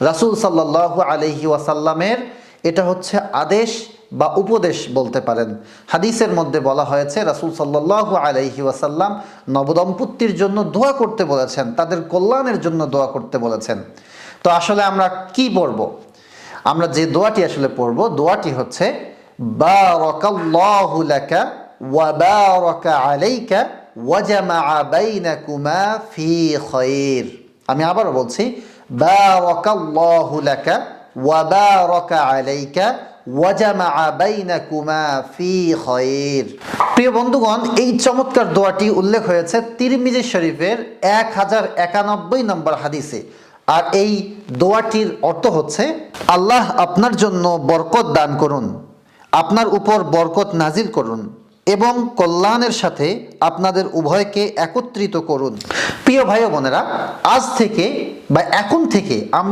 রাসূল সাল্লাল্লাহু আলাইহি ওয়াসাল্লামের এটা হচ্ছে আদেশ বা উপদেশ বলতে পারেন। হাদিসের মধ্যে বলা হয়েছে, রাসূল সাল্লাল্লাহু আলাইহি ওয়াসাল্লাম নবদম্পতির জন্য দোয়া করতে বলেছেন, তাদের কল্যাণের জন্য দোয়া করতে বলেছেন। তো আসলে আমরা কি পড়ব? আমরা যে দোয়াটি আসলে পড়ব, দোয়াটি হচ্ছে ওয়া আলাইকা ওয়া জামাআ বাইনাকুমা ফি আমি আবারও বলছি বারাকাল্লাহু লাকা ওয়া বারাকা আলাইকা ওয়া জামাআ বাইনাকুমা ফি খায়র প্রিয় বন্ধুগণ, এই চমৎকার দোয়াটি উল্লেখ হয়েছে তিরমিজি শরীফের এক হাজার একানব্বই নম্বর হাদিসে। আর এই দোয়াটির অর্থ হচ্ছে, আল্লাহ আপনার জন্য বরকত দান করুন, আপনার উপর বরকত নাজিল করুন এবং কল্যাণের সাথে আপনাদের উভয়কে একত্রিত করুন। প্রিয় ভাই বোনেরা, আজ থেকে বা এখন থেকে আমরা